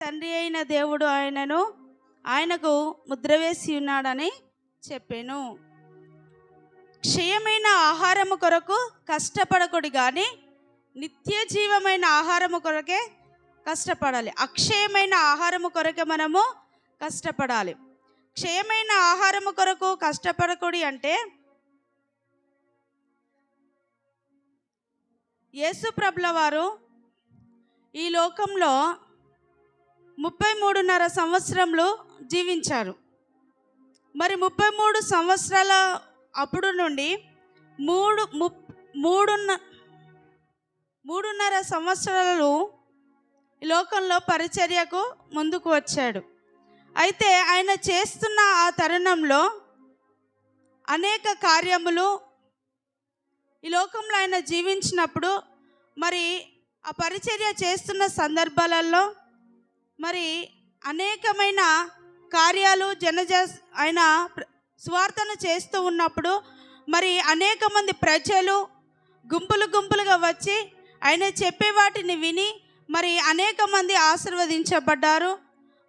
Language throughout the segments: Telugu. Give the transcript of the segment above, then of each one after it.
తండ్రి అయిన దేవుడు ఆయనను ఆయనకు ముద్ర వేసి ఉన్నాడని చెప్పాను. క్షయమైన ఆహారము కొరకు కష్టపడకూడదు కానీ నిత్య జీవమైన ఆహారము కొరకే కష్టపడాలి. అక్షయమైన ఆహారము కొరకే మనము కష్టపడాలి. క్షయమైన ఆహారము కొరకు కష్టపడకూడి అంటే యేసు ప్రభుల వారు ఈ లోకంలో ముప్పై మూడున్నర సంవత్సరంలో జీవించారు. మరి ముప్పై మూడు సంవత్సరాల అప్పుడు నుండి మూడు ము మూడున్న మూడున్నర సంవత్సరాలు ఈ లోకంలో పరిచర్యకు ముందుకు వచ్చాడు. అయితే ఆయన చేస్తున్న ఆ తరుణంలో అనేక కార్యములు ఈ లోకంలో ఆయన జీవించినప్పుడు మరి ఆ పరిచర్య చేస్తున్న సందర్భాలలో మరి అనేకమైన కార్యాలు జనజ ఆయన స్వార్థను చేస్తూ ఉన్నప్పుడు మరి అనేక మంది ప్రజలు గుంపులు గుంపులుగా వచ్చి ఆయన చెప్పే వాటిని విని మరి అనేక మంది ఆశీర్వదించబడ్డారు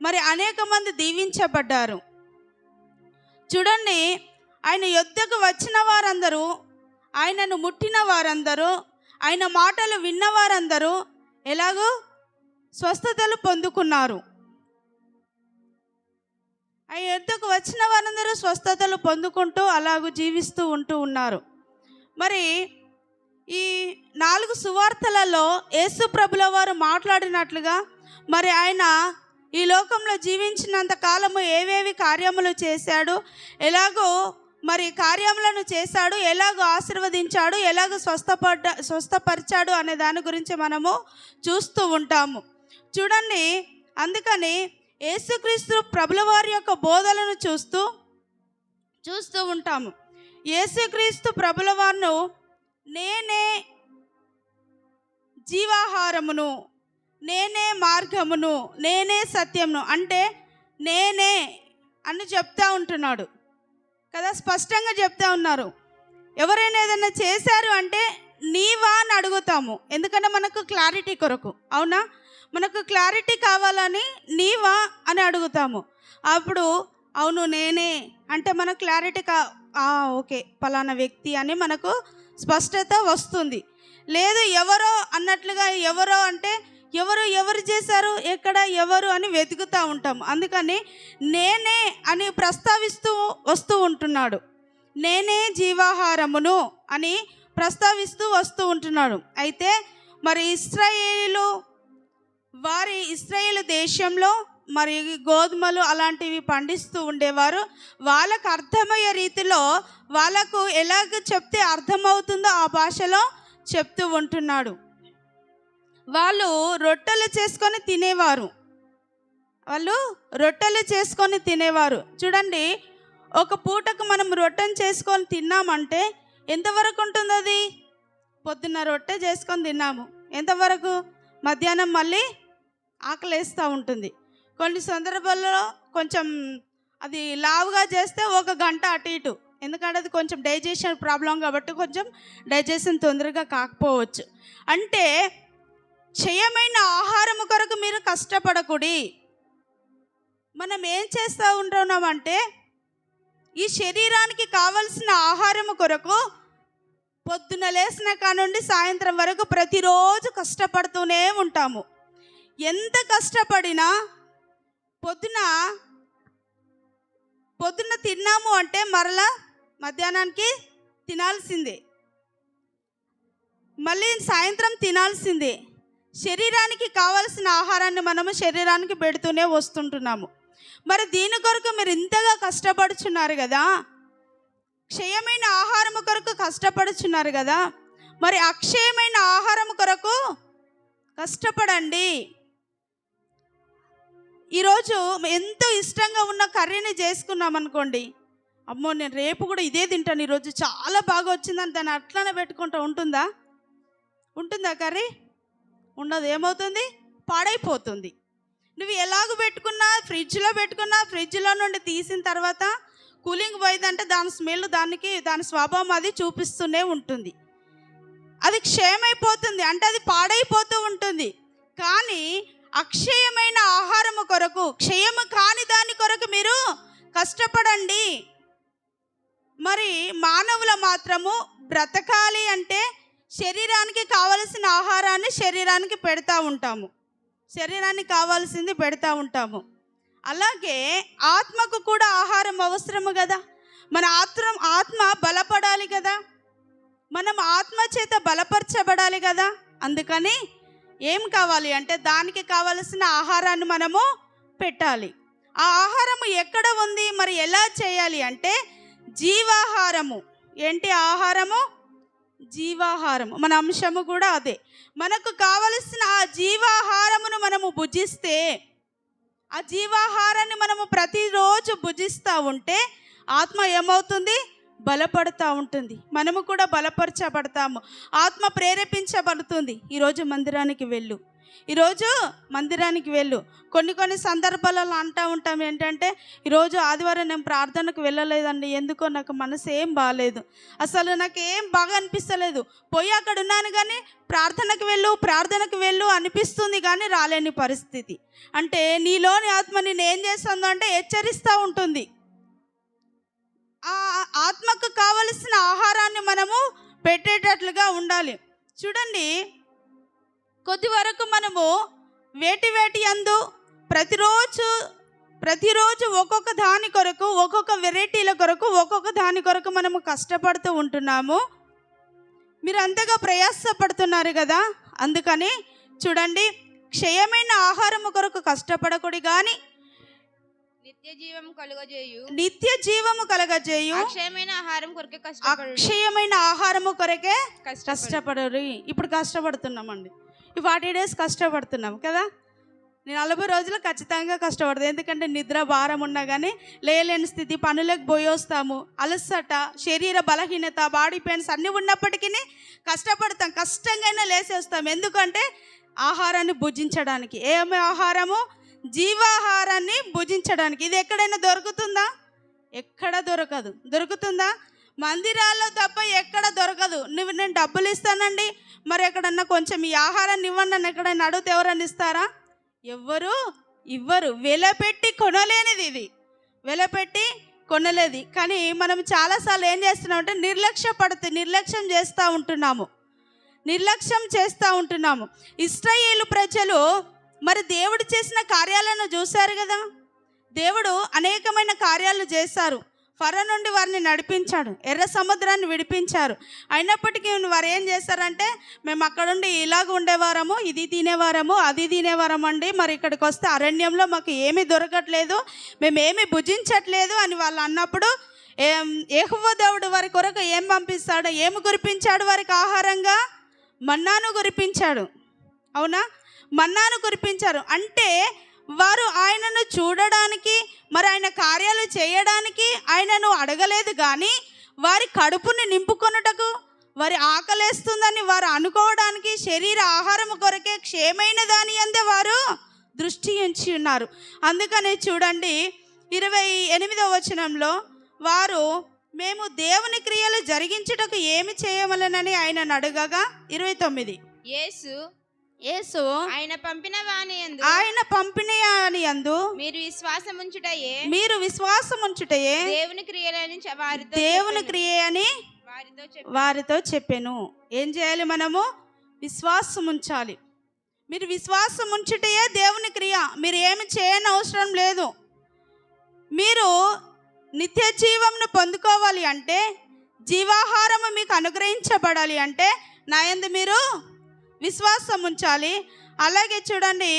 మరి అనేక మంది దీవించబడ్డారు. చూడండి ఆయన యుద్ధకు వచ్చిన వారందరూ ఆయనను ముట్టిన వారందరూ ఆయన మాటలు విన్న వారందరూ ఎలాగో స్వస్థతలు పొందుకున్నారు. ఆ ఎద్దకు వచ్చిన వారందరూ స్వస్థతలు పొందుకుంటూ అలాగూ జీవిస్తూ ఉంటూ ఉన్నారు. మరి ఈ నాలుగు సువార్తలలో యేసు ప్రభుల వారు మాట్లాడినట్లుగా మరి ఆయన ఈ లోకంలో జీవించినంత కాలము ఏవేవి కార్యములు చేశాడు ఎలాగో మరి కార్యములను చేశాడు ఎలాగో ఆశీర్వదించాడు ఎలాగో స్వస్థపడ్డ స్వస్థపరిచాడు అనే దాని గురించి మనము చూస్తూ ఉంటాము. చూడండి అందుకని యేసుక్రీస్తు ప్రభుల వారి యొక్క బోధలను చూస్తూ చూస్తూ ఉంటాము. యేసుక్రీస్తు ప్రభుల వారిను నేనే జీవాహారమును నేనే మార్గమును నేనే సత్యమును అంటే నేనే అని చెప్తా ఉంటున్నాడు. కదా స్పష్టంగా చెప్తా ఉన్నారు. ఎవరైనా ఏదైనా చేశారు అంటే నీవా అని అడుగుతాము. ఎందుకంటే మనకు క్లారిటీ కొరకు. అవునా? మనకు క్లారిటీ కావాలని నీవా అని అడుగుతాము. అప్పుడు అవును నేనే. అంటే మనకు క్లారిటీ కా ఓకే పలానా వ్యక్తి అని మనకు స్పష్టత వస్తుంది. లేదు ఎవరో అన్నట్లుగా ఎవరో అంటే ఎవరు ఎవరు చేశారు ఎక్కడ ఎవరు అని వెతుకుతూ ఉంటాం అందుకని నేనే అని ప్రస్తావిస్తూ వస్తూ ఉంటున్నాడు. నేనే జీవాహారమును అని ప్రస్తావిస్తూ వస్తూ ఉంటున్నాడు. అయితే మరి ఇస్రాయేలు వారి ఇస్రాయేల్ దేశంలో మరి గోధుమలు అలాంటివి పండిస్తూ ఉండేవారు. వాళ్ళకు అర్థమయ్యే రీతిలో వాళ్ళకు ఎలాగ చెప్తే అర్థమవుతుందో ఆ భాషలో చెప్తూ ఉంటున్నాడు. వాళ్ళు రొట్టెలు చేసుకొని తినేవారు. వాళ్ళు రొట్టెలు చేసుకొని తినేవారు. చూడండి ఒక పూటకు మనం రొట్టెను చేసుకొని తిన్నామంటే ఎంతవరకు ఉంటుంది అది పొద్దున్న రొట్టె చేసుకొని తిన్నాము. ఎంతవరకు? మధ్యాహ్నం మళ్ళీ ఆకలేస్తూ ఉంటుంది. కొన్ని సందర్భాల్లో కొంచెం అది లావుగా చేస్తే ఒక గంట అటు ఇటు. ఎందుకంటే అది కొంచెం డైజెషన్ ప్రాబ్లం కాబట్టి కొంచెం డైజెషన్ తొందరగా కాకపోవచ్చు. అంటే క్షయమైన ఆహారము కొరకు మీరు కష్టపడకుడి. మనం ఏం చేస్తూ ఉంటున్నామంటే ఈ శరీరానికి కావలసిన ఆహారము కొరకు పొద్దున లేసిన కానుండి సాయంత్రం వరకు ప్రతిరోజు కష్టపడుతూనే ఉంటాము. ఎంత కష్టపడినా పొద్దున పొద్దున తిన్నాము అంటే మరలా మధ్యాహ్నానికి తినాల్సిందే. మళ్ళీ సాయంత్రం తినాల్సిందే. శరీరానికి కావలసిన ఆహారాన్ని మనము శరీరానికి పెడుతూనే వస్తుంటున్నాము. మరి దీని కొరకు మీరు ఇంతగా కష్టపడుచున్నారు కదా? క్షయమైన ఆహారం కొరకు కష్టపడుచున్నారు కదా? మరి అక్షయమైన ఆహారం కొరకు కష్టపడండి. ఈరోజు ఎంతో ఇష్టంగా ఉన్న కర్రీని చేసుకున్నాం అనుకోండి. అమ్మో నేను రేపు కూడా ఇదే తింటాను ఈరోజు. చాలా బాగా వచ్చిందని దాన్ని అట్లనే పెట్టుకుంటూ ఉంటుందా? ఉంటుందా కర్రీ? ఉండదు. ఏమవుతుంది? పాడైపోతుంది. నువ్వు ఎలాగ పెట్టుకున్నా ఫ్రిడ్జ్లో పెట్టుకున్నా ఫ్రిడ్జ్లో నుండి తీసిన తర్వాత కూలింగ్ పోయిందంటే దాని స్మెల్ దానికి దాని స్వభావం అది చూపిస్తూనే ఉంటుంది. అది క్షేమైపోతుంది అంటే అది పాడైపోతూ ఉంటుంది. కానీ అక్షయమైన ఆహారము కొరకు క్షయము కాని దాని కొరకు మీరు కష్టపడండి. మరి మానవుల మాత్రము బ్రతకాలి అంటే శరీరానికి కావలసిన ఆహారాన్ని శరీరానికి పెడతా ఉంటాము. శరీరానికి కావాల్సింది పెడతా ఉంటాము. అలాగే ఆత్మకు కూడా ఆహారం అవసరము కదా. మన ఆత్మ ఆత్మ బలపడాలి కదా. మనం ఆత్మ చేత బలపరచబడాలి కదా. అందుకని ఏం కావాలి అంటే దానికి కావలసిన ఆహారాన్ని మనము పెట్టాలి. ఆ ఆహారము ఎక్కడ ఉంది? మరి ఎలా చేయాలి అంటే జీవాహారము. ఏంటి ఆహారము? జీవాహారము. మన అంశము కూడా అదే. మనకు కావలసిన ఆ జీవాహారమును మనము భుజిస్తే ఆ జీవాహారాన్ని మనము ప్రతిరోజు భుజిస్తూ ఉంటే ఆత్మ ఏమవుతుంది? బలపడుతూ ఉంటుంది. మనము కూడా బలపరచబడతాము. ఆత్మ ప్రేరేపించబడుతుంది. ఈరోజు మందిరానికి వెళ్ళు. ఈరోజు మందిరానికి వెళ్ళు. కొన్ని కొన్ని సందర్భాలలో అంటూ ఉంటాం ఏంటంటే ఈరోజు ఆదివారం నేను ప్రార్థనకు వెళ్ళలేదండి. ఎందుకో నాకు మనసు ఏం బాగాలేదు అసలు నాకు ఏం బాగా అనిపిస్తలేదు. పోయి అక్కడ ఉన్నాను కానీ ప్రార్థనకు వెళ్ళు ప్రార్థనకు వెళ్ళు అనిపిస్తుంది కానీ రాలేని పరిస్థితి. అంటే నీలోని ఆత్మ నేను ఏం చేస్తుందో అంటే హెచ్చరిస్తూ ఉంటుంది. ఆ ఆత్మకు కావలసిన ఆహారాన్ని మనము పెట్టేటట్లుగా ఉండాలి. చూడండి కొద్ది వరకు మనము వేటి వేటి అందు ప్రతిరోజు ప్రతిరోజు ఒక్కొక్క దాని కొరకు ఒక్కొక్క వెరైటీల కొరకు ఒక్కొక్క దాని కొరకు మనము కష్టపడుతూ ఉంటున్నాము. మీరు అంతగా ప్రయాసపడుతున్నారు కదా? అందుకని చూడండి క్షయమైన ఆహారము కొరకు కష్టపడకూడదు కానీ నిత్య జీవం కలుగజేయు. నిత్య జీవము కలగజేయు. అక్షయమైన ఆహారం కొరకే కష్టపడు. అక్షయమైన ఆహారము కొరకే కష్టపడు. కష్టపడరు. ఇప్పుడు కష్టపడుతున్నామండి. ఈ ఫార్టీ డేస్ కష్టపడుతున్నాం కదా? నేను నలభై రోజులు ఖచ్చితంగా కష్టపడదు. ఎందుకంటే నిద్ర భారం ఉన్నా కానీ లేలేని స్థితి పనులకు పోయి వస్తాము అలసట శరీర బలహీనత బాడీ పెయిన్స్ అన్నీ ఉన్నప్పటికీ కష్టపడతాం. కష్టంగానే లేసేస్తాం. ఎందుకంటే ఆహారాన్ని భుజించడానికి. ఏమి ఆహారము? జీవాహారాన్ని భుజించడానికి. ఇది ఎక్కడైనా దొరుకుతుందా? ఎక్కడ దొరకదు. దొరుకుతుందా? మందిరాల్లో తప్ప ఎక్కడ దొరకదు. నువ్వు నేను డబ్బులు ఇస్తానండి. మరి ఎక్కడన్నా కొంచెం ఈ ఆహారాన్ని ఇవ్వండి అని ఎక్కడైనా అడిగితే ఎవరన్నా ఇస్తారా? ఎవ్వరు ఇవ్వరు. వెలపెట్టి కొనలేనిది ఇది. వెలపెట్టి కొనలేదు. కానీ మనం చాలాసార్లు ఏం చేస్తున్నాం అంటే నిర్లక్ష్య పడుతూ నిర్లక్ష్యం చేస్తూ ఉంటున్నాము. నిర్లక్ష్యం చేస్తూ ఉంటున్నాము. ఇస్రాయేలు ప్రజలు మరి దేవుడు చేసిన కార్యాలను చూశారు కదా? దేవుడు అనేకమైన కార్యాలు చేశారు. ఫర నుండి వారిని నడిపించాడు. ఎర్ర సముద్రాన్ని విడిపించారు. అయినప్పటికీ వారు ఏం చేశారంటే మేము అక్కడుండి ఇలాగ ఉండేవారము ఇది తినేవారము అది తినేవారము అండి. మరి ఇక్కడికి వస్తే అరణ్యంలో మాకు ఏమీ దొరకట్లేదు మేము ఏమీ భుజించట్లేదు అని వాళ్ళు అన్నప్పుడు ఏం ఏహువ దేవుడు వారి కొరకు ఏం పంపిస్తాడు? ఏమి కురిపించాడు వారికి ఆహారంగా? మన్నాను కురిపించాడు. అవునా? మన్నాను కురిపించారు. అంటే వారు ఆయనను చూడడానికి మరి ఆయన కార్యాలు చేయడానికి ఆయనను అడగలేదు కానీ వారి కడుపుని నింపుకొనుటకు వారి ఆకలేస్తుందని వారు అనుకోవడానికి శరీర ఆహారం కొరకే క్షేమైన దాని అందే వారు దృష్టి ఉంచి ఉన్నారు. అందుకని చూడండి ఇరవై ఎనిమిదవ వచనంలో వారు మేము దేవుని క్రియలు జరిగించుటకు ఏమి చేయవలనని ఆయన అడగగా? ఇరవై తొమ్మిది. యేసు యేసు ఆయన పంపిన వాని యందు ఆయన పంపిన అని అందు మీరు విశ్వాసం ఉంచుటయే మీరు విశ్వాసం ఉంచుటయే దేవుని క్రియలని వారితో దేవుని చెప్పెను. క్రియ అని వారితో వారితో చెప్పాను. ఏం చేయాలి మనము? విశ్వాసం ఉంచాలి మీరు విశ్వాసం ఉంచుటయే దేవుని క్రియ. మీరు ఏమి చేయని అవసరం లేదు. మీరు నిత్య జీవంను పొందుకోవాలి అంటే జీవాహారము మీకు అనుగ్రహించబడాలి అంటే నా యందు మీరు విశ్వాసం ఉంచాలి. అలాగే చూడండి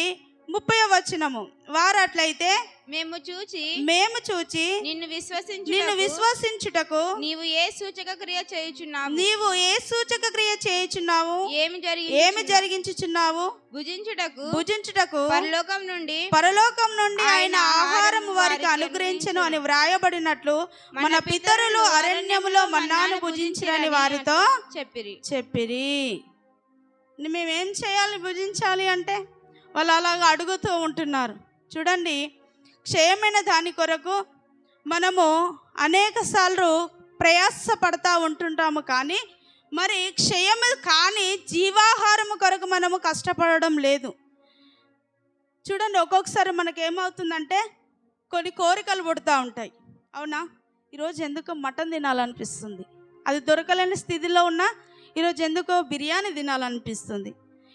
ముప్పై వచనము. వారు అట్లయితే మేము చూచి మేము చూచి నిన్ను విశ్వసించు నిన్ను విశ్వసించుటకు నీవు ఏ సూచక క్రియ చేయుచున్నావు? నీవు ఏ సూచక క్రియ చేయుచున్నావు? ఏమి జరిగి ఏమి జరిగించుచున్నావు? భుజించుటకు భుజించుటకు పరలోకం నుండి పరలోకం నుండి ఆయన ఆహారం వారికి అనుగ్రహించను అని. వ్రాయబడినట్లు మన పితరులు అరణ్యములో మన్నాను భుజించిరని వారితో చెప్పిరి. చెప్పిరి. మేమేం చేయాలి భుజించాలి అంటే వాళ్ళు అలాగ అడుగుతూ ఉంటున్నారు. చూడండి క్షయమైన దాని కొరకు మనము అనేక సార్లు ప్రయాసపడతా ఉంటుంటాము కానీ మరి క్షయము కాని జీవాహారము కొరకు మనము కష్టపడడం లేదు. చూడండి ఒక్కొక్కసారి మనకేమవుతుందంటే కొన్ని కోరికలు పుడతా ఉంటాయి. అవునా? ఈరోజు ఎందుకు మటన్ తినాలనిపిస్తుంది. అది దొరకలేని స్థితిలో ఉన్నా ఈరోజు ఎందుకో బిర్యానీ తినాలనిపిస్తుంది.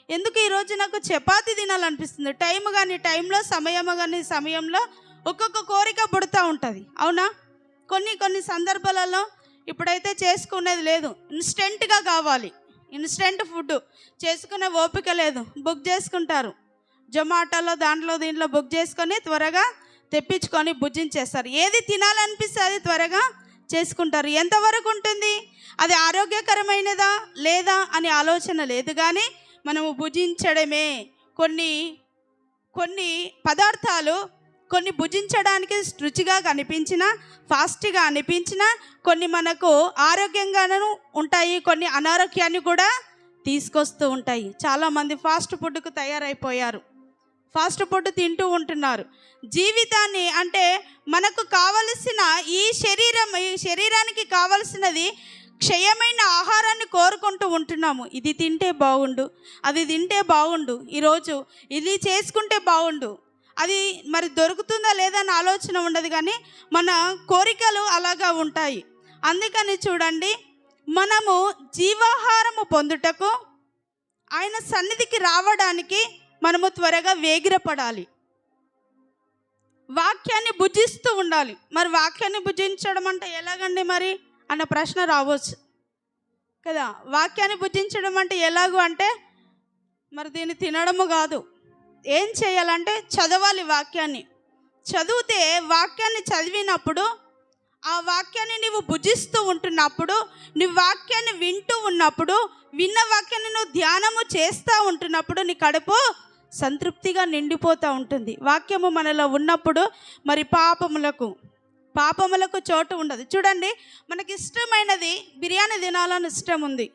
ఎందుకు ఈరోజు నాకు చపాతి తినాలనిపిస్తుంది? టైం కానీ టైంలో సమయం కానీ సమయంలో ఒక్కొక్క కోరిక పుడుతూ ఉంటుంది. అవునా? కొన్ని కొన్ని సందర్భాలలో ఇప్పుడైతే చేసుకునేది లేదు. ఇన్స్టెంట్గా కావాలి. Instant food. చేసుకునే ఓపిక లేదు. బుక్ చేసుకుంటారు. జొమాటోలో దాంట్లో దీంట్లో బుక్ చేసుకొని త్వరగా తెప్పించుకొని భుజించేస్తారు. ఏది తినాలనిపిస్తే అది త్వరగా చేసుకుంటారు. ఎంతవరకు ఉంటుంది? అది ఆరోగ్యకరమైనదా లేదా అనే ఆలోచన లేదు కానీ మనము భుజించడమే. కొన్ని కొన్ని పదార్థాలు కొన్ని భుజించడానికి రుచిగా కనిపించిన ఫాస్ట్గా అనిపించిన కొన్ని మనకు ఆరోగ్యంగాను ఉంటాయి. కొన్ని అనారోగ్యాన్ని కూడా తీసుకొస్తూ ఉంటాయి. చాలామంది ఫాస్ట్ ఫుడ్కు తయారైపోయారు. ఫాస్ట్ ఫుడ్ తింటూ ఉంటున్నారు. జీవితాన్ని అంటే మనకు కావలసిన ఈ శరీరం ఈ శరీరానికి కావలసినది క్షయమైన ఆహారాన్ని కోరుకుంటూ ఉంటున్నాము. ఇది తింటే బాగుండు అది తింటే బాగుండు ఈరోజు ఇది చేసుకుంటే బాగుండు అది మరి దొరుకుతుందా లేదా అని ఆలోచన ఉండదు కానీ మన కోరికలు అలాగా ఉంటాయి. అందుకని చూడండి మనము జీవాహారము పొందుటకు ఆయన సన్నిధికి రావడానికి మనము త్వరగా వేగిరపడాలి. వాక్యాన్ని భుజిస్తూ ఉండాలి. మరి వాక్యాన్ని భుజించడం అంటే ఎలాగండి మరి? అన్న ప్రశ్న రావచ్చు. కదా? వాక్యాన్ని భుజించడం అంటే ఎలాగూ అంటే మరి దీన్ని తినడము కాదు. ఏం చేయాలంటే చదవాలి వాక్యాన్ని. చదివితే వాక్యాన్ని చదివినప్పుడు ఆ వాక్యాన్ని నీవు భుజిస్తూ ఉంటున్నప్పుడు నీ వాక్యాన్ని వింటూ ఉన్నప్పుడు విన్న వాక్యాన్ని నువ్వు ధ్యానము చేస్తూ ఉంటున్నప్పుడు నీ కడుపు సంతృప్తిగా నిండిపోతూ ఉంటుంది. వాక్యము మనలో ఉన్నప్పుడు మరి పాపములకు పాపములకు చోటు ఉండదు. చూడండి మనకి ఇష్టమైనది బిర్యానీ తినాలని ఇష్టం ఉంది.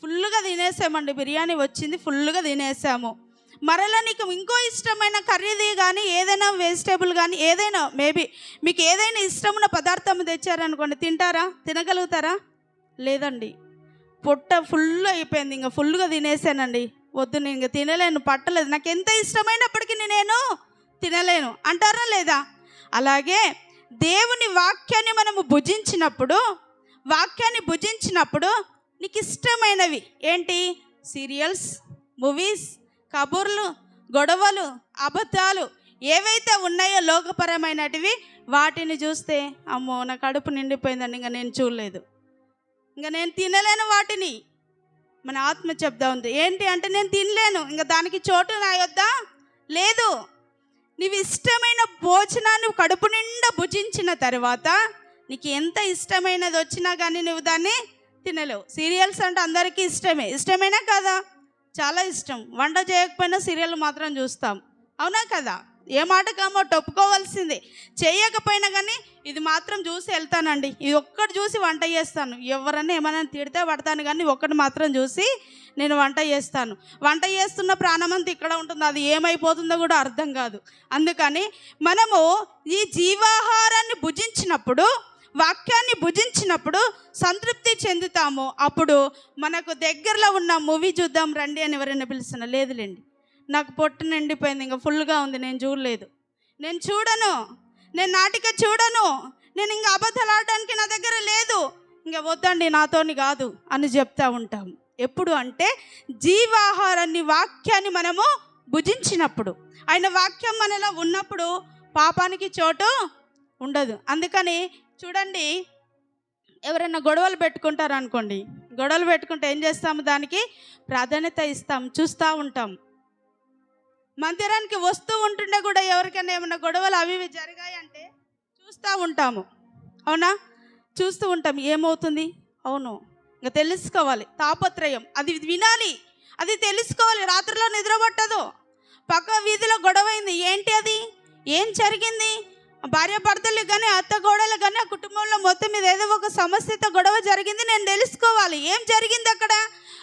ఫుల్గా తినేసామండి బిర్యానీ వచ్చింది ఫుల్గా తినేసాము. మరలా నీకు ఇంకో ఇష్టమైన కర్రీది కానీ ఏదైనా వెజిటేబుల్ కానీ ఏదైనా మేబీ మీకు ఏదైనా ఇష్టమైన పదార్థం తెచ్చారనుకోండి తింటారా? తినగలుగుతారా? లేదండి. పొట్ట ఫుల్ అయిపోయింది ఇంకా ఫుల్గా తినేసానండి. వద్దు నేను ఇంకా తినలేను పట్టలేదు. నాకు ఎంత ఇష్టమైనప్పటికీ నేను తినలేను. అంటారా లేదా? అలాగే దేవుని వాక్యాన్ని మనము భుజించినప్పుడు వాక్యాన్ని భుజించినప్పుడు నీకు ఇష్టమైనవి ఏంటి? సీరియల్స్ మూవీస్ కబుర్లు గొడవలు అబద్ధాలు ఏవైతే ఉన్నాయో లోకపరమైనటివి వాటిని చూస్తే అమ్మో నా కడుపు నిండిపోయిందండి ఇంకా నేను చూడలేదు. ఇంకా నేను తినలేను వాటిని మన ఆత్మ చెప్తా ఉంది. ఏంటి అంటే నేను తినలేను. ఇంకా దానికి చోటు నా యొద్దా లేదు. నీవు ఇష్టమైన భోజనాన్ని కడుపు నిండా భుజించిన తర్వాత నీకు ఎంత ఇష్టమైనది వచ్చినా కానీ నువ్వు దాన్ని తినలేవు. సీరియల్స్ అంటే అందరికీ ఇష్టమే. ఇష్టమేనా కదా? చాలా ఇష్టం. వంట చేయకపోయినా సీరియల్ మాత్రం చూస్తాం. అవునా కదా? ఏ మాట కామో చేయకపోయినా కానీ ఇది మాత్రం చూసి వెళ్తానండి. ఇది ఒక్కటి చూసి వంట చేస్తాను. ఎవరన్నా ఏమైనా తిడితే పడతాను కానీ ఒక్కటి మాత్రం చూసి నేను వంట చేస్తాను. వంట చేస్తున్న ప్రాణమంతా ఇక్కడ ఉంటుంది? అది ఏమైపోతుందో కూడా అర్థం కాదు. అందుకని మనము ఈ జీవాహారాన్ని భుజించినప్పుడు వాక్యాన్ని భుజించినప్పుడు సంతృప్తి చెందుతాము. అప్పుడు మనకు దగ్గరలో ఉన్న మూవీ చూద్దాం రండి అని ఎవరైనా పిలుస్తున్నా. లేదులేండి నాకు పొట్టు నిండిపోయింది ఇంకా ఫుల్గా ఉంది నేను చూడలేదు. నేను చూడను నేను నాటిక చూడను నేను ఇంకా అబద్ధాలు ఆడడానికి నా దగ్గర లేదు. ఇంకా వద్దండి నాతోని కాదు అని చెప్తా ఉంటాం. ఎప్పుడు అంటే జీవాహారాన్ని వాక్యాన్ని మనము భుజించినప్పుడు. ఆయన వాక్యం మనలో ఉన్నప్పుడు పాపానికి చోటు ఉండదు. అందుకని చూడండి ఎవరైనా గొడవలు పెట్టుకుంటారు అనుకోండి గొడవలు పెట్టుకుంటే ఏం చేస్తాము? దానికి ప్రాధాన్యత ఇస్తాం చూస్తూ ఉంటాం. మందిరానికి వస్తూ ఉంటుండే కూడా ఎవరికైనా ఏమైనా గొడవలు అవి ఇవి జరిగాయి అంటే చూస్తూ ఉంటాము. అవునా? చూస్తూ ఉంటాం. ఏమవుతుంది? అవును. ఇంకా తెలుసుకోవాలి. తాపత్రయం. అది వినాలి. అది తెలుసుకోవాలి. రాత్రిలో నిద్రపట్టదు. పక్క వీధిలో గొడవైంది. ఏంటి అది? ఏం జరిగింది? భార్య భర్తలు కానీ అత్త గోడలు కానీ ఆ కుటుంబంలో మొత్తం మీద ఏదో ఒక సమస్యతో గొడవ జరిగింది నేను తెలుసుకోవాలి. ఏం జరిగింది అక్కడ?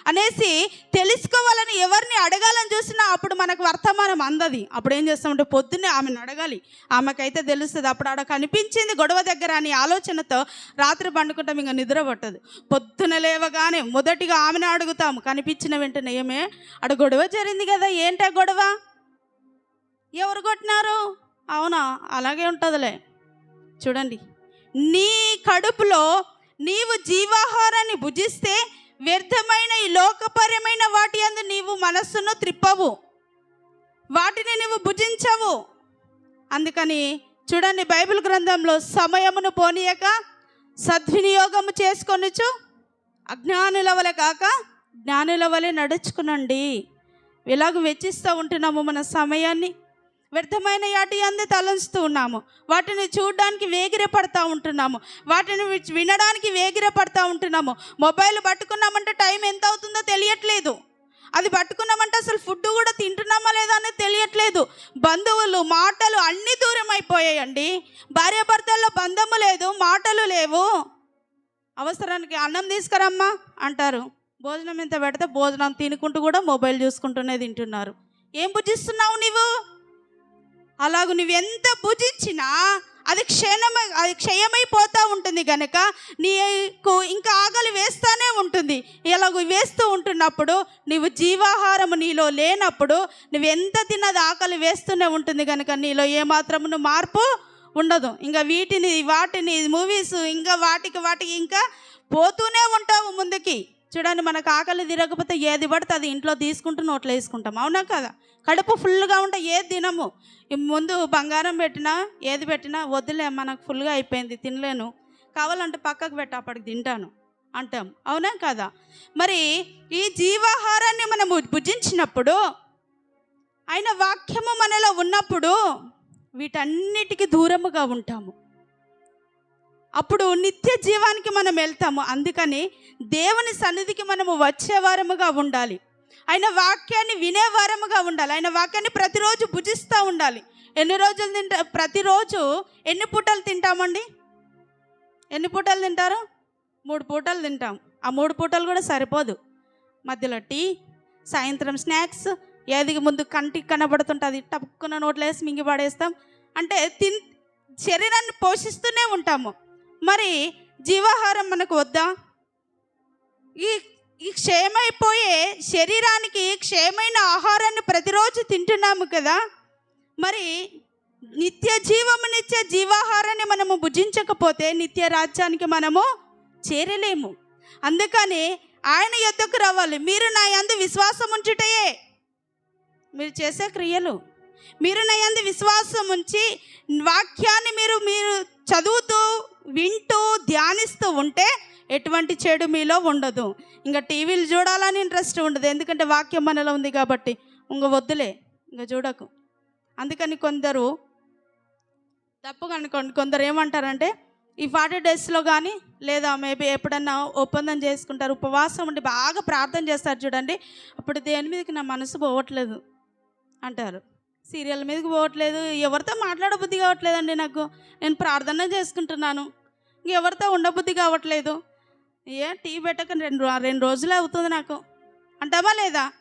అనేసి తెలుసుకోవాలని ఎవరిని అడగాలని చూసినా అప్పుడు మనకు వర్తమానం అందది. అప్పుడు ఏం చేస్తామంటే పొద్దున్నే ఆమెను అడగాలి. ఆమెకైతే తెలుస్తుంది అప్పుడు ఆడ కనిపించింది గొడవ దగ్గర అని ఆలోచనతో రాత్రి పండుకుంటాం ఇంకా నిద్ర పట్టదు. పొద్దున లేవగానే మొదటిగా ఆమెను అడుగుతాము కనిపించిన వెంటనే ఏమే? ఆడ గొడవ జరిగింది కదా ఏంటా గొడవ? ఎవరు కొట్టినారు? అవునా? అలాగే ఉంటుందిలే. చూడండి. నీ కడుపులో నీవు జీవాహారాన్ని భుజిస్తే వ్యర్థమైన ఈ లోకపరమైన వాటి అందు నీవు మనస్సును త్రిప్పవు. వాటిని నీవు భుజించవు. అందుకని చూడండి బైబిల్ గ్రంథంలో సమయమును పోనీయక సద్వినియోగము చేసుకొనుచు అజ్ఞానుల వలె కాక జ్ఞానుల వలె నడుచుకునండి. ఇలాగ వెచ్చిస్తూ ఉంటున్నాము మన సమయాన్ని. వ్యర్థమైన యాటి అందే తలంచుతూ ఉన్నాము. వాటిని చూడడానికి వేగిరపడతా ఉంటున్నాము. వాటిని వినడానికి వేగిరపడతా ఉంటున్నాము. మొబైల్ పట్టుకున్నామంటే టైం ఎంత అవుతుందో తెలియట్లేదు. అది పట్టుకున్నామంటే అసలు ఫుడ్ కూడా తింటున్నామా లేదా అనేది తెలియట్లేదు. బంధువులు మాటలు అన్నీ దూరం అయిపోయాయండి. భార్యాభర్తల్లో బంధము లేదు మాటలు లేవు. అవసరానికి అన్నం తీసుకురమ్మా అంటారు. భోజనం ఎంత పెడితే భోజనం తినుకుంటూ కూడా మొబైల్ చూసుకుంటూనే తింటున్నారు. ఏం భుజిస్తున్నావు నీవు? అలాగ నువ్వు ఎంత భుజించినా అది క్షణమై అది క్షయమైపోతూ ఉంటుంది కనుక నీకు ఇంకా ఆకలి వేస్తూనే ఉంటుంది. ఇలాగ వేస్తూ ఉంటున్నప్పుడు నీవు జీవాహారము నీలో లేనప్పుడు నువ్వు ఎంత తిన్నది ఆకలి వేస్తూనే ఉంటుంది కనుక నీలో ఏమాత్రమును మార్పు ఉండదు. ఇంకా వీటిని వాటిని మూవీస్ ఇంకా వాటికి వాటికి ఇంకా పోతూనే ఉంటావు ముందుకి. చూడండి మనకు ఆకలి తిరగకపోతే ఏది పడితే అది ఇంట్లో తీసుకుంటూ నోట్లో వేసుకుంటాం. అవునా కదా? కడుపు ఫుల్గా ఉంటే ఏది తినము ముందు బంగారం పెట్టినా ఏది పెట్టినా వద్దులే మనకు ఫుల్గా అయిపోయింది తినలేను. కావాలంటే పక్కకు పెట్టి అప్పటికి తింటాను అంటాం. అవునా కదా? మరి ఈ జీవాహారాన్ని మనము భుజించినప్పుడు ఆయన వాక్యము మనలో ఉన్నప్పుడు వీటన్నిటికీ దూరముగా ఉంటాము. అప్పుడు నిత్య జీవానికి మనం వెళ్తాము. అందుకని దేవుని సన్నిధికి మనము వచ్చేవారముగా ఉండాలి. ఆయన వాక్యాన్ని వినేవారముగా ఉండాలి. ఆయన వాక్యాన్ని ప్రతిరోజు భుజిస్తూ ఉండాలి. ఎన్ని రోజులు తింటా ప్రతిరోజు ఎన్ని పూటలు తింటామండి? ఎన్ని పూటలు తింటారు? మూడు పూటలు తింటాం. ఆ మూడు పూటలు కూడా సరిపోదు. మధ్యలో టీ సాయంత్రం స్నాక్స్ ఏది ముందు కంటికి కనబడుతుంటుంది. టప్పుకున్న నోట్లో వేసి మింగి పడేస్తాం. అంటే తిన్ శరీరాన్ని పోషిస్తూనే ఉంటాము. మరి జీవాహారం మనకు వద్దా? ఈ ఈ క్షేమైపోయే శరీరానికి క్షేమైన ఆహారాన్ని ప్రతిరోజు తింటున్నాము కదా. మరి నిత్య జీవమునిచ్చే జీవాహారాన్ని మనము భుజించకపోతే నిత్య రాజ్యానికి మనము చేరలేము. అందుకని ఆయన యొద్దకు రావాలి. మీరు నా యందు విశ్వాసం ఉంచుటయే మీరు చేసే క్రియలు. మీరు నా యందు విశ్వాసం ఉంచి వాక్యాన్ని మీరు మీరు చదువుతూ వింటూ ధ్యానిస్తూ ఉంటే ఎటువంటి చెడు మీలో ఉండదు. ఇంకా టీవీలు చూడాలని ఇంట్రెస్ట్ ఉండదు. ఎందుకంటే వాక్యం మనలో ఉంది కాబట్టి. ఇంక వద్దులే. ఇంకా చూడకు. అందుకని కొందరు తప్పుగా అనుకోండి. కొందరు ఏమంటారంటే ఈ ఫార్టీ డేస్లో కానీ లేదా మేబీ ఎప్పుడన్నా ఒప్పందం చేసుకుంటారు ఉపవాసం ఉండి బాగా ప్రార్థన చేస్తారు చూడండి. అప్పుడు దేని మీదకి నా మనసు పోవట్లేదు అంటారు. సీరియల్ మీదకి పోవట్లేదు. ఎవరితో మాట్లాడబుద్ధి కావట్లేదండి నాకు. నేను ప్రార్థన చేసుకుంటున్నాను. ఎవరితో ఉండబుద్ధి కావట్లేదు. ఏ టీ పెట్టక రెండు రెండు రోజులే అవుతుంది నాకు. అంటావా లేదా?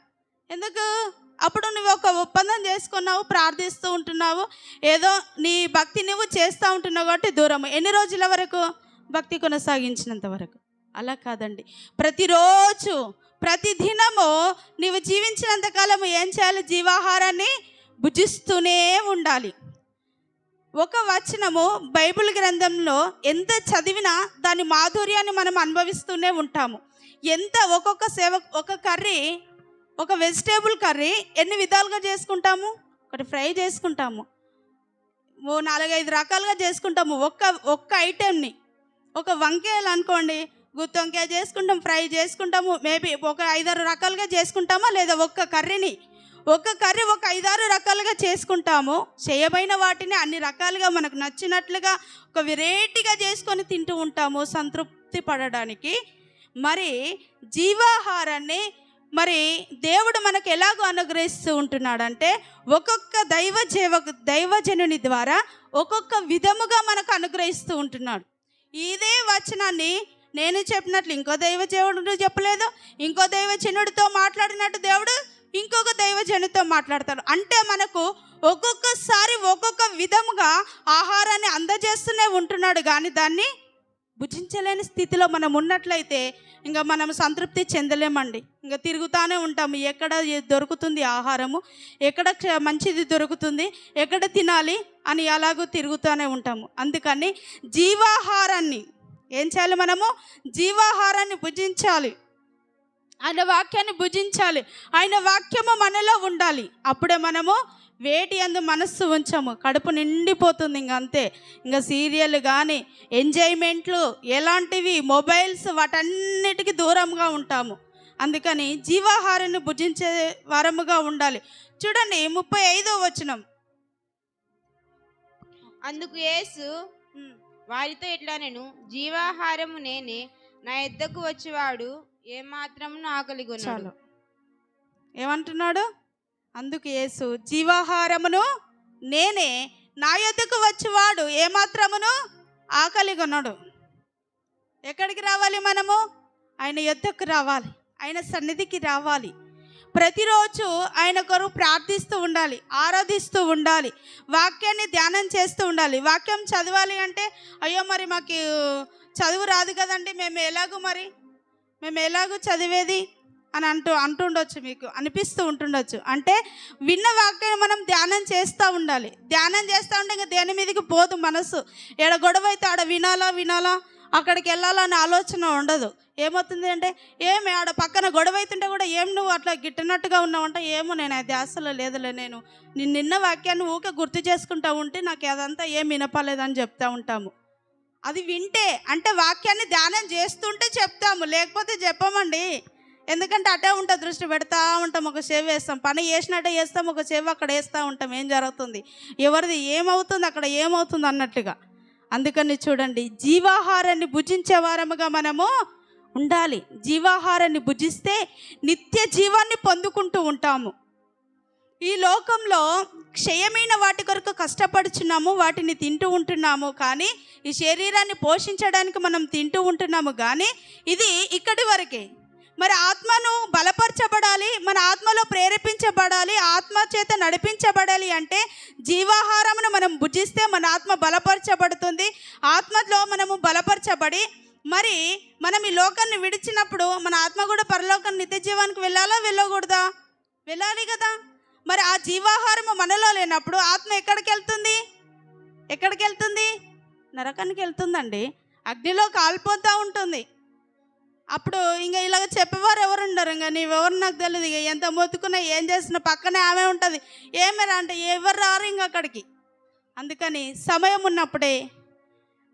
ఎందుకు? అప్పుడు నువ్వు ఒక ఒప్పందం చేసుకున్నావు ప్రార్థిస్తూ ఉంటున్నావు ఏదో నీ భక్తి నువ్వు చేస్తూ ఉంటున్నావు కాబట్టి దూరం ఎన్ని రోజుల వరకు? భక్తి కొనసాగించినంత వరకు. అలా కాదండి. ప్రతిరోజు ప్రతి దినము నీవు జీవించినంత కాలము ఏం చేయాలి? జీవాహారాన్ని భుజిస్తూనే ఉండాలి. ఒక వచనము బైబిల్ గ్రంథంలో ఎంత చదివినా దాని మాధుర్యాన్ని మనం అనుభవిస్తూనే ఉంటాము. ఎంత ఒక్కొక్క సేవ ఒక కర్రీ ఒక వెజిటేబుల్ కర్రీ ఎన్ని విధాలుగా చేసుకుంటాము? ఒకటి ఫ్రై చేసుకుంటాము. ఓ నాలుగైదు రకాలుగా చేసుకుంటాము ఒక్క ఒక్క ఐటెంని. ఒక వంకాయలు అనుకోండి గుత్తి వంకాయ చేసుకుంటాం ఫ్రై చేసుకుంటాము మేబీ ఒక ఐదారు రకాలుగా చేసుకుంటామా లేదా ఒక్క కర్రీని? ఒక కర్రీ ఒక ఐదారు రకాలుగా చేసుకుంటాము. చేయబైన వాటిని అన్ని రకాలుగా మనకు నచ్చినట్లుగా ఒక వెరైటీగా చేసుకొని తింటూ ఉంటాము సంతృప్తి పడడానికి. మరి జీవాహారాన్ని మరి దేవుడు మనకు ఎలాగో అనుగ్రహిస్తూ ఉంటున్నాడంటే ఒక్కొక్క దైవ జీవ దైవజనుని ద్వారా ఒక్కొక్క విధముగా మనకు అనుగ్రహిస్తూ ఉంటున్నాడు. ఇదే వచనాన్ని నేను చెప్పినట్లు ఇంకో దైవజనుడు చెప్పలేదు ఇంకో దైవజనుడితో మాట్లాడినట్టు దేవుడు ఇంకొక దైవజనుతో మాట్లాడతాడు. అంటే మనకు ఒక్కొక్కసారి ఒక్కొక్క విధముగా ఆహారాన్ని అందజేస్తూనే ఉంటున్నాడు. కానీ దాన్ని భుజించలేని స్థితిలో మనం ఉన్నట్లయితే ఇంకా మనం సంతృప్తి చెందలేమండి. ఇంకా తిరుగుతూనే ఉంటాము. ఎక్కడ దొరుకుతుంది ఆహారము? ఎక్కడ మంచిది దొరుకుతుంది? ఎక్కడ తినాలి? అని అలాగూ తిరుగుతూనే ఉంటాము. అందుకని జీవాహారాన్ని ఏం చేయాలి మనము? జీవాహారాన్ని భుజించాలి. ఆయన వాక్యాన్ని భుజించాలి. ఆయన వాక్యము మనలో ఉండాలి. అప్పుడే మనము వేటి అందు మనస్సు ఉంచాము. కడుపు నిండిపోతుంది ఇంక అంతే. ఇంకా సీరియల్ కానీ ఎంజాయ్మెంట్లు ఎలాంటివి మొబైల్స్ వాటన్నిటికీ దూరంగా ఉంటాము. అందుకని జీవాహారాన్ని భుజించే వారముగా ఉండాలి. చూడండి ముప్పై ఐదో వచనం. అందుకు యేసు వారితో ఇట్లా నేను జీవాహారము నేనే నా ఎద్దకు వచ్చేవాడు ఏమాత్రం ఆకలి చాలు. ఏమంటున్నాడు? అందుకు యేసు జీవాహారమును నేనే నా యొద్దకు వచ్చేవాడు ఏమాత్రమును ఆకలి కొన్నాడు ఎక్కడికి రావాలి మనము? ఆయన యొద్దకు రావాలి. ఆయన సన్నిధికి రావాలి. ప్రతిరోజు ఆయన కొరకు ప్రార్థిస్తూ ఉండాలి ఆరాధిస్తూ ఉండాలి వాక్యాన్ని ధ్యానం చేస్తూ ఉండాలి. వాక్యం చదవాలి అంటే అయ్యో మరి మాకు చదువు రాదు కదండి మేము ఎలాగో మరి మేము ఎలాగో చదివేది అని అంటూ అంటుండొచ్చు మీకు అనిపిస్తూ ఉంటుండొచ్చు. అంటే విన్న వాక్యం మనం ధ్యానం చేస్తూ ఉండాలి. ధ్యానం చేస్తూ ఉంటే ఇంకా దేని మీదకి పోదు మనసు. ఎడ గొడవ అయితే ఆడ వినాలా వినాలా? అక్కడికి వెళ్ళాలా అనే ఆలోచన ఉండదు. ఏమవుతుంది అంటే ఏమి ఆడ పక్కన గొడవ అవుతుంటే కూడా ఏం నువ్వు అట్లా గిట్టినట్టుగా ఉన్నావంటే? ఏమో నేను అది అసలు లేదులే నేను. నిన్న వాక్యాన్ని ఊకే గుర్తు చేసుకుంటా ఉంటే నాకు అదంతా ఏం వినపలేదని చెప్తా ఉంటాము. అది వింటే అంటే వాక్యాన్ని ధ్యానం చేస్తుంటే చెప్తాము లేకపోతే చెప్పమండి. ఎందుకంటే అటే ఉంటుంది దృష్టి పెడతా ఉంటాం ఒక సేవ వేస్తాం పని చేసినట్టే చేస్తాం ఒక సేవ అక్కడ వేస్తూ ఉంటాం. ఏం జరుగుతుంది? ఎవరిది ఏమవుతుంది అక్కడ ఏమవుతుంది అన్నట్టుగా. అందుకని చూడండి జీవాహారాన్ని భుజించే వారముగా మనము ఉండాలి. జీవాహారాన్ని భుజిస్తే నిత్య జీవాన్ని పొందుకుంటూ ఉంటాము. ఈ లోకంలో క్షయమైన వాటి కొరకు కష్టపడుచున్నాము వాటిని తింటూ ఉంటున్నాము కానీ ఈ శరీరాన్ని పోషించడానికి మనం తింటూ ఉంటున్నాము కానీ ఇది ఇక్కడి వరకే. మరి ఆత్మను బలపరచబడాలి మన ఆత్మలో ప్రేరేపించబడాలి ఆత్మ చేత నడిపించబడాలి అంటే జీవాహారమును మనం భుజిస్తే మన ఆత్మ బలపరచబడుతుంది ఆత్మలో మనము బలపరచబడి మరి మనం ఈ లోకాన్ని విడిచినప్పుడు మన ఆత్మ కూడా పరలోకం నిత్య జీవానికి వెళ్ళాలా వెళ్ళకూడదా? వెళ్ళాలి కదా? మరి ఆ జీవాహారము మనలో లేనప్పుడు ఆత్మ ఎక్కడికి వెళ్తుంది? ఎక్కడికి వెళ్తుంది? నరకానికి వెళ్తుందండి. అగ్నిలో కాలిపోతూ ఉంటుంది. అప్పుడు ఇంకా ఇలాగ చెప్పేవారు ఎవరు ఉండరు. ఇంకా నీవెవరు నాకు తెలియదు ఇక ఎంత మొత్తుకున్నా ఏం చేసినా పక్కనే ఆమె ఉంటుంది. ఏమేరా అంటే ఎవరు రారు ఇంక అక్కడికి? అందుకని సమయం ఉన్నప్పుడే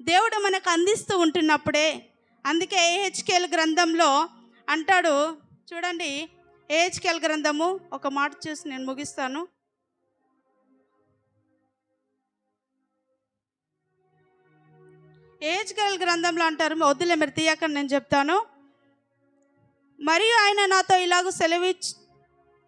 దేవుడు మనకు అందిస్తూ ఉంటున్నప్పుడే అందుకే ఏహెచ్కేల్ గ్రంథంలో అంటాడు చూడండి ఏజ్కెల్ గ్రంథము ఒక మాట చూసి నేను ముగిస్తాను. ఏజ్కెల్ గ్రంథంలో అంటారు వద్దులే మీరు తీయకండి నేను చెప్తాను. మరియు ఆయన నాతో ఇలాగ సెలవిచ్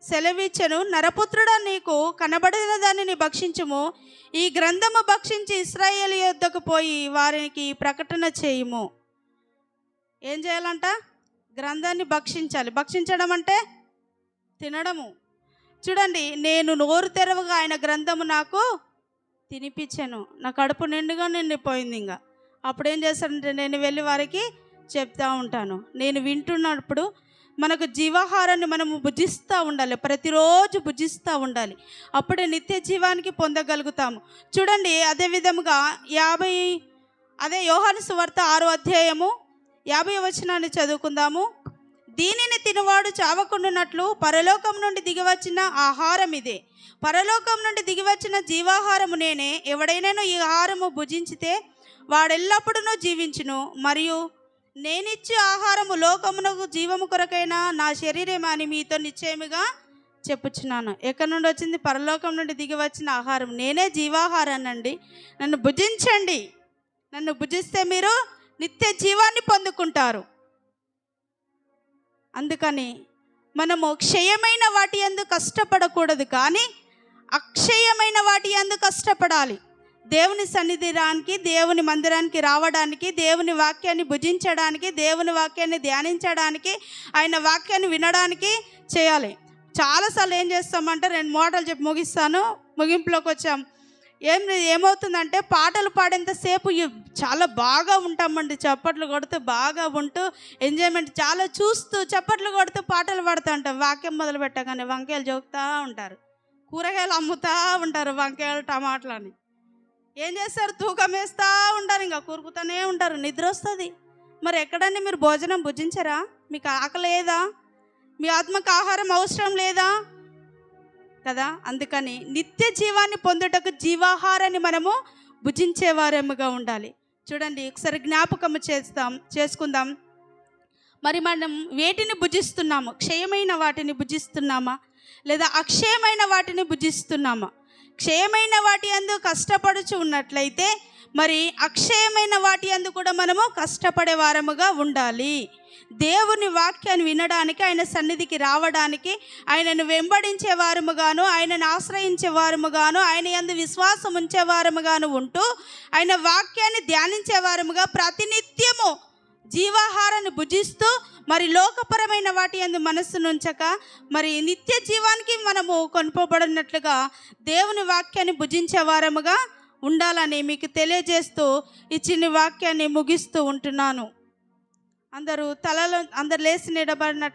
సెలవిచ్చను నరపుత్రుడా నీకు కనబడిన దానిని భక్షించుము. ఈ గ్రంథము భక్షించి ఇస్రాయేల్ యొద్దకు పోయి వారికి ప్రకటన చేయుము. ఏం చేయాలంట? గ్రంథాన్ని భక్షించాలి. భక్షించడం అంటే తినడము. చూడండి నేను నోరు తెరవగా ఆయన గ్రంథము నాకు తినిపించాను. నా కడుపు నిండుగా నిండిపోయింది ఇంకా అప్పుడు ఏం చేస్తానంటే నేను వెళ్ళి వారికి చెప్తా ఉంటాను. నేను వింటున్నప్పుడు మనకు జీవాహారాన్ని మనము భుజిస్తూ ఉండాలి. ప్రతిరోజు భుజిస్తూ ఉండాలి. అప్పుడే నిత్య జీవానికి పొందగలుగుతాము. చూడండి అదే విధముగా యాభై అదే యోహాను సువార్త ఆరో అధ్యాయము యాభై వచనాన్ని చదువుకుందాము. దీనిని తినవాడు చావకుండునట్లు పరలోకం నుండి దిగివచ్చిన ఆహారం ఇదే. పరలోకం నుండి దిగివచ్చిన జీవాహారము నేనే. ఎవడైనాను ఈ ఆహారము భుజించితే వాడెల్లప్పుడూ జీవించును. మరియు నేనిచ్చే ఆహారము లోకమునకు జీవము కొరకైన నా శరీరం అని మీతో నిశ్చయముగా చెప్పుచున్నాను. ఎక్కడి నుండి వచ్చింది? పరలోకం నుండి దిగి వచ్చిన ఆహారం. నేనే జీవాహారానండి నన్ను భుజించండి. నన్ను భుజిస్తే మీరు నిత్య జీవాన్ని పొందుకుంటారు. అందుకని మనము క్షయమైన వాటి అందు కష్టపడకూడదు కానీ అక్షయమైన వాటి అందు కష్టపడాలి. దేవుని సన్నిధిరానికి దేవుని మందిరానికి రావడానికి దేవుని వాక్యాన్ని భుజించడానికి దేవుని వాక్యాన్ని ధ్యానించడానికి ఆయన వాక్యాన్ని వినడానికి చేయాలి. చాలాసార్లు ఏం చేస్తామంటే రెండు మాటలు చెప్పి ముగిస్తాను ముగింపులోకి వచ్చాం. ఏం ఏమవుతుందంటే పాటలు పాడేంతసేపు చాలా బాగా ఉంటామండి. చప్పట్లు కొడుతూ బాగా ఉంటూ ఎంజాయ్మెంట్ చాలా చూస్తూ చప్పట్లు కొడుతూ పాటలు పాడుతూ ఉంటాం. వాక్యం మొదలు పెట్టగానే వంకాయలు జోకుతూ ఉంటారు. కూరగాయలు అమ్ముతూ ఉంటారు వంకాయలు టమాటాలు అని. ఏం చేస్తారు? తూకం వేస్తూ ఉంటారు. ఇంకా కూరుకుతూనే ఉంటారు. నిద్ర వస్తుంది. మరి ఎక్కడన్నా మీరు భోజనం? భుజించరా? మీకు ఆకలేదా? మీ ఆత్మకు ఆహారం అవసరం లేదా? కదా? అందుకని నిత్య జీవాన్ని పొందుటకు జీవాహారాన్ని మనము భుజించేవారముగా ఉండాలి. చూడండి ఒకసారి జ్ఞాపకము చేస్తాం చేసుకుందాం. మరి మనం వేటిని భుజిస్తున్నాము క్షయమైన వాటిని భుజిస్తున్నామా? లేదా అక్షయమైన వాటిని భుజిస్తున్నామా? క్షయమైన వాటి అందు కష్టపడుచు ఉన్నట్లయితే మరి అక్షయమైన వాటి అందు కూడా మనము కష్టపడే వారముగా ఉండాలి. దేవుని వాక్యాన్ని వినడానికి ఆయన సన్నిధికి రావడానికి ఆయనను వెంబడించే వారముగాను ఆయనను ఆశ్రయించే వారముగాను ఆయన యందు విశ్వాసం ఉంచే వారముగాను ఉంటూ ఆయన వాక్యాన్ని ధ్యానించే వారముగా ప్రతినిత్యము జీవాహారాన్ని భుజిస్తూ మరి లోకపరమైన వాటి యందు మనస్సు ఉంచక మరి నిత్య జీవానికి మనము కొనుపబడినట్లుగా దేవుని వాక్యాన్ని భుజించే వారముగా ఉండాలని మీకు తెలియజేస్తూ ఈ చిన్ని వాక్యాన్ని ముగిస్తూ ఉంటున్నాను. అందరూ తలలో అందరు లేచి నిలబడినట్టు